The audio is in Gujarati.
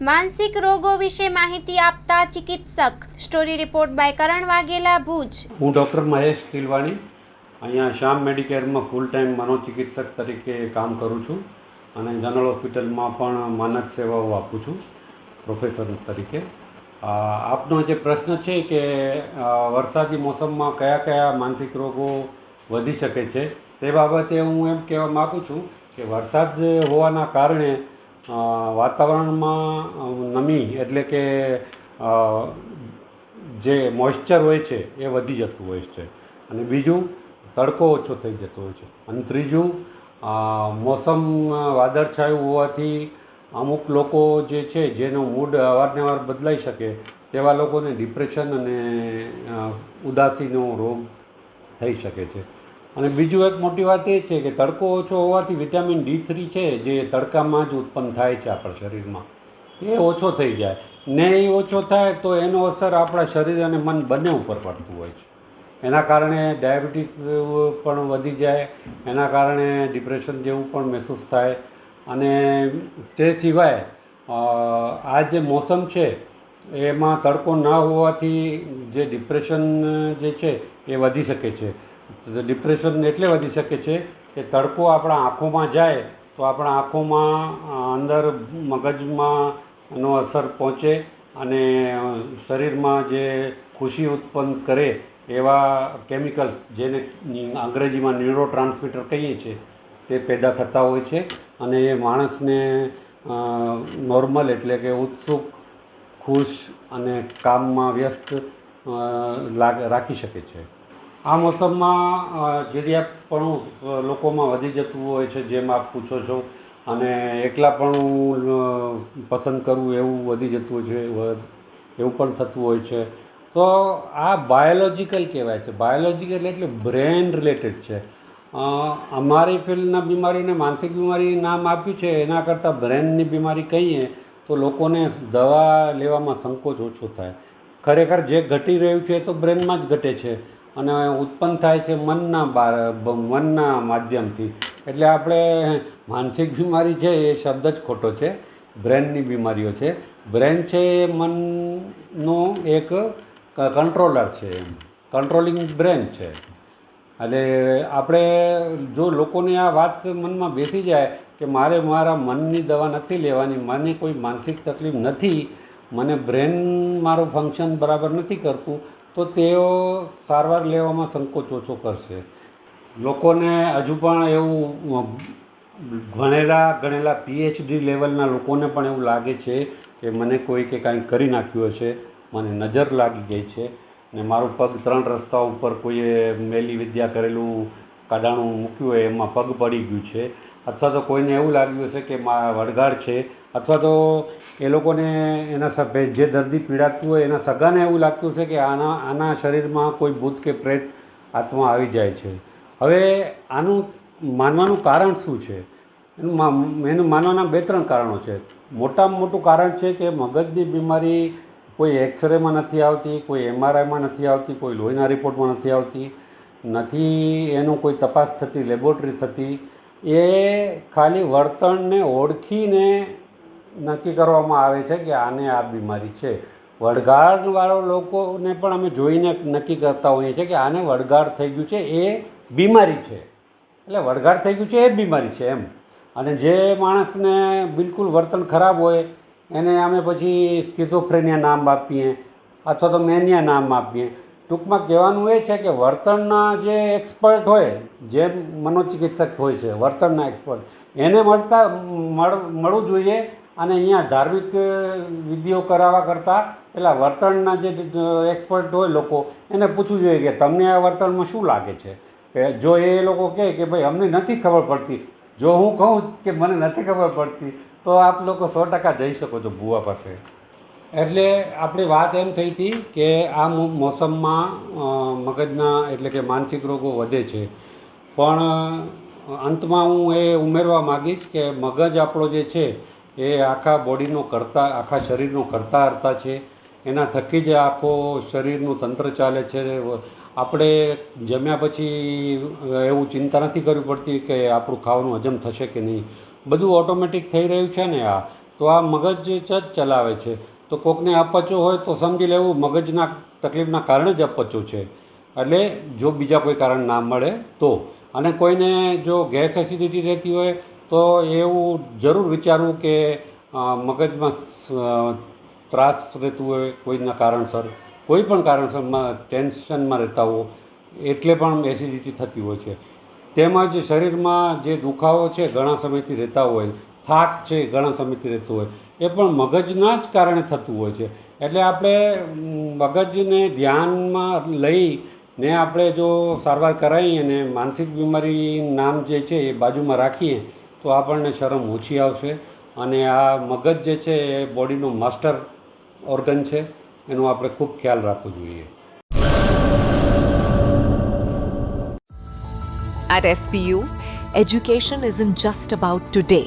માનસિક રોગો વિશે માહિતી આપતા ચિકિત્સક. Story report by Karan Vaghela, Bhuj. હું ડૉક્ટર મહેશ તિલવાણી અહીંયા શ્યામ મેડિકેરમાં ફૂલ ટાઈમ મનોચિકિત્સક તરીકે કામ કરું છું અને જનરલ હોસ્પિટલમાં પણ માનદ સેવાઓ આપું છું, પ્રોફેસર તરીકે. આપનો જે પ્રશ્ન છે કે વરસાદી મોસમમાં કયા કયા માનસિક રોગો વધી શકે છે તે બાબતે હું એમ કહેવા માગું છું કે વરસાદ હોવાના કારણે વાતાવરણમાં નમી એટલે કે જે મોઇશ્ચર હોય છે, એ વધી જતું હોય છે. અને બીજું, તડકો ઓછો થઈ જતો હોય છે. અને ત્રીજું મોસમ વાદળછાયું હોવાથી અમુક લોકો જે છે, જેનો મૂડ અવારનવાર બદલાઈ શકે, તેવા લોકોને ડિપ્રેશન અને ઉદાસીનો રોગ થઈ શકે છે. અને બીજું એક મોટી વાત એ છે કે તડકો ઓછો હોવાથી વિટામિન ડી થ્રી છે જે તડકામાં જ ઉત્પન્ન થાય છે આપણા શરીરમાં. એ ઓછો થઈ જાય. ને એ ઓછો થાય તો એનો અસર આપણા શરીર અને મન બંને ઉપર પડતું હોય છે. એના કારણે ડાયાબિટીસ પણ વધી જાય, એના કારણે ડિપ્રેશન જેવું પણ મહેસૂસ થાય અને તે સિવાય આ જે મોસમ છે એમાં તડકો ના હોવાથી જે ડિપ્રેશન જે છે એ વધી શકે છે. ડિપ્રેશન એટલે વધી શકે છે કે તડકો આપણા આંખોમાં જાય તો આપણા આંખોમાં અંદર મગજમાં નો અસર પહોંચે અને શરીરમાં જે ખુશી ઉત્પન્ન કરે એવા કેમિકલ્સ જેને અંગ્રેજીમાં ન્યુરો ટ્રાન્સમીટર કહીએ છીએ, તે પેદા થતા હોય છે અને એ માણસને નોર્મલ એટલે કે ઉત્સુક, ખુશ અને કામમાં વ્યસ્ત રાખી શકે છે. આ મોસમમાં ચીડિયાપણું લોકોમાં વધી જતું હોય છે જેમ આપ પૂછો છો, અને એકલાપણું પસંદ કરવું એવું વધી જતું હોય છે, એવું પણ થતું હોય છે. તો આ બાયોલોજિકલ કહેવાય છે. બાયોલોજિકલ એટલે બ્રેન રિલેટેડ છે. અમારી ફિલ્ડના બીમારીને માનસિક બીમારી નામ આપ્યું છે, એના કરતાં બ્રેનની બીમારી કહીએ, તો લોકોને દવા લેવામાં સંકોચ ઓછો થાય. ખરેખર જે ઘટી રહ્યું છે એ તો બ્રેનમાં જ ઘટે છે. અને ઉત્પન્ન થાય છે મનના બાર મનના માધ્યમથી. એટલે આપણે માનસિક બીમારી છે એ શબ્દ જ ખોટો છે. બ્રેનની બીમારીઓ છે. બ્રેન છે એ મનનો એક કંટ્રોલર છે એમ. કંટ્રોલિંગ બ્રેન છે. એટલે આપણે જો લોકોને આ વાત મનમાં બેસી જાય કે મારે મારા મનની દવા નથી લેવાની, મને કોઈ માનસિક તકલીફ નથી, મને બ્રેન મારું ફંક્શન બરાબર નથી કરતું તો તેઓ સારવાર લેવામાં સંકોચ ઓછો કરશે. લોકોને હજુ પણ એવું ભણેલા, ગણેલા પીએચડી લેવલના લોકોને પણ એવું લાગે છે કે મને કોઈ કે કાંઈ કરી નાખ્યું હશે, મને નજર લાગી ગઈ છે ને મારું પગ ત્રણ રસ્તા ઉપર કોઈએ મેલી વિદ્યા કરેલું કાઢાણું મૂક્યું હોય, એમાં પગ પડી ગયું છે. અથવા તો કોઈને એવું લાગ્યું હશે કે મા વડગાડ છે. અથવા તો એ લોકોને એના સભ્ય જે દર્દી પીડાતું હોય, એના સગાને એવું લાગતું હશે કે આના આના શરીરમાં કોઈ ભૂત કે પ્રેત આત્મા આવી જાય છે. હવે આનું માનવાનું કારણ શું છે? એનું એનું માનવાના બે ત્રણ કારણો છે. મોટામાં મોટું કારણ છે કે મગજની બીમારી કોઈ એક્સરેમાં નથી આવતી, કોઈ એમઆરઆઈમાં નથી આવતી, કોઈ લોહીના રિપોર્ટમાં નથી આવતી. નથી, એનું કોઈ તપાસ થતી, લેબોરેટરી થતી, એ ખાલી વર્તણને ઓળખીને નક્કી કરવામાં આવે છે કે આને આ બીમારી છે. વડગાળવાળો લોકોને પણ અમે જોઈને નક્કી કરતા હોઈએ છીએ કે આને વડગાળ થઈ ગયું છે, એ બીમારી છે. એટલે વડગાળ થઈ ગયું છે, એ બીમારી છે એમ. અને જે માણસને બિલકુલ વર્તન ખરાબ હોય, એને અમે પછી સ્કિઝોફ્રેનિયા નામ આપીએ, અથવા તો મેનિયા નામ આપીએ. ટૂંકમાં કહેવાનું એ છે કે વર્તનના જે એક્સપર્ટ હોય, જે મનોચિકિત્સક હોય છે, વર્તનના એક્સપર્ટ એને મળતા, મળ, મળવું જોઈએ અને અહીંયા ધાર્મિક વિધિઓ કરાવવા કરતાં પેલા વર્તનના જે એક્સપર્ટ હોય લોકો, એને પૂછવું જોઈએ કે તમને આ વર્તનમાં શું લાગે છે? જો એ લોકો કહે કે ભાઈ, અમને નથી ખબર પડતી. જો હું કહું કે મને નથી ખબર પડતી, તો આપ લોકો સો ટકા જઈ શકો છો ભૂવા પાસે. એટલે આપણી વાત એમ થઈ હતી કે આ મોસમમાં મગજના એટલે કે માનસિક રોગો વધે છે. પણ અંતમાં હું એ ઉમેરવા માગીશ કે મગજ આપણો જે છે એ આખા બોડીનો કરતા, આખા શરીરનો કરતા હરતા છે. એના થકી જ આખો શરીરનું તંત્ર ચાલે છે. આપણે જમ્યા પછી એવું ચિંતા નથી કરવી પડતી કે આપણું ખાવાનું હજમ થશે કે નહીં. બધું ઓટોમેટિક થઈ રહ્યું છે ને આ. તો આ મગજ જ ચલાવે છે. તો કોકને અપચો હોય તો સમજી લેવું મગજના તકલીફના કારણે જ અપચો છે. એટલે જો બીજા કોઈ કારણ ના મળે તો. અને કોઈને જો ગેસ એસિડિટી રહેતી હોય તો એવું જરૂર વિચારવું કે મગજમાં ત્રાસ રહેતું હોય કોઈના કારણસર. કોઈ પણ કારણસરમાં ટેન્શનમાં રહેતા હો, એટલે પણ એસિડિટી થતી હોય છે. તેમજ શરીરમાં જે દુખાવો છે, ઘણા સમયથી રહેતા હોય થાક છે ઘણા સમયથી રહેતો હોય. એ પણ મગજના જ કારણે થતું હોય છે. એટલે આપણે મગજને ધ્યાનમાં લઈ ને આપણે જો સારવાર કરાવીએ અને માનસિક બીમારી નામ જે છે એ બાજુમાં રાખીએ તો આપણને શરમ ઓછી આવશે. અને આ મગજ જે છે એ બોડીનું માસ્ટર ઓર્ગન છે એનો આપણે ખૂબ ખ્યાલ રાખવો જોઈએ. At SPU, education isn't just about today,